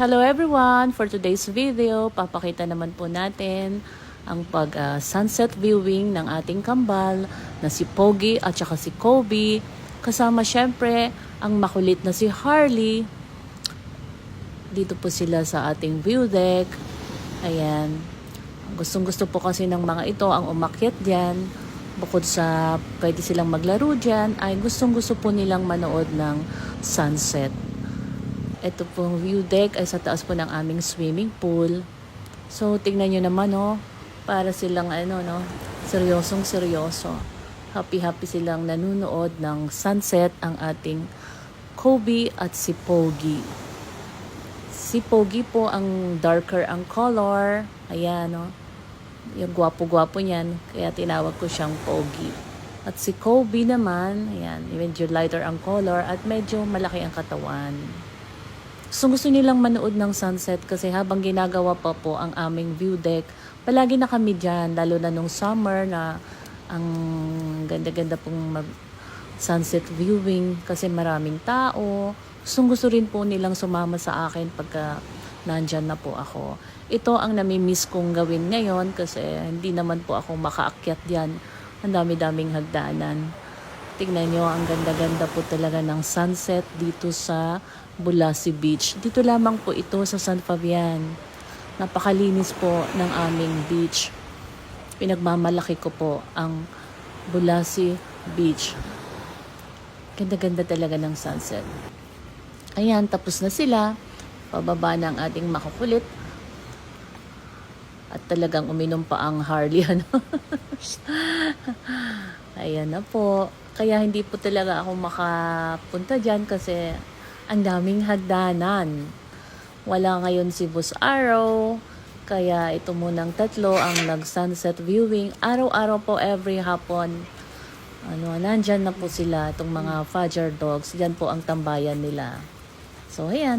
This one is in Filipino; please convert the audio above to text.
Hello everyone! For today's video, papakita naman po natin ang pag ah, viewing ng ating kambal na si Pogi at saka si Kobe. Kasama syempre ang makulit na si Harley. Dito po sila sa ating view deck. Ayan. Gustong gusto po kasi ng mga ito ang umakyat dyan. Bukod sa pwede silang maglaro dyan, ay gustong gusto po nilang manood ng sunset. Ito pong view deck ay sa taas po ng aming swimming pool. So, tingnan nyo naman, oh. Para silang, ano, no, seryosong seryoso. Happy-happy silang nanunood ng sunset ang ating Kobe at si Pogi. Si Pogi po ang darker ang color. Ayan, no. Yung gwapo-gwapo niyan. Kaya tinawag ko siyang Pogi. At si Kobe naman, ayan, medyo lighter ang color at medyo malaki ang katawan. So gusto nilang manood ng sunset kasi habang ginagawa pa po ang aming view deck, palagi na kami dyan, lalo na nung summer na ang ganda-ganda pong mag sunset viewing kasi maraming tao. Gustong gusto rin po nilang sumama sa akin pagka nandyan na po ako. Ito ang nami-miss kong gawin ngayon kasi hindi naman po ako makaakyat diyan. Ang dami-daming hagdanan. Tingnan nyo, ang ganda-ganda po talaga ng sunset dito sa Bulasi Beach. Dito lamang po ito sa San Fabian. Napakalinis po ng aming beach. Pinagmamalaki ko po ang Bulasi Beach. Ganda-ganda talaga ng sunset. Ayan, tapos na sila. Pababa na ang ating makukulit. At talagang uminom pa ang Harley. Ano? Ayan na po. Kaya hindi po talaga ako makapunta dyan kasi ang daming hagdanan. Wala ngayon si Boss Arrow. Kaya ito munang tatlo ang nag-sunset viewing. Araw-araw po every hapon. Ano, nandyan na po sila, itong mga Fajar dogs. Diyan po ang tambayan nila. So, ayan.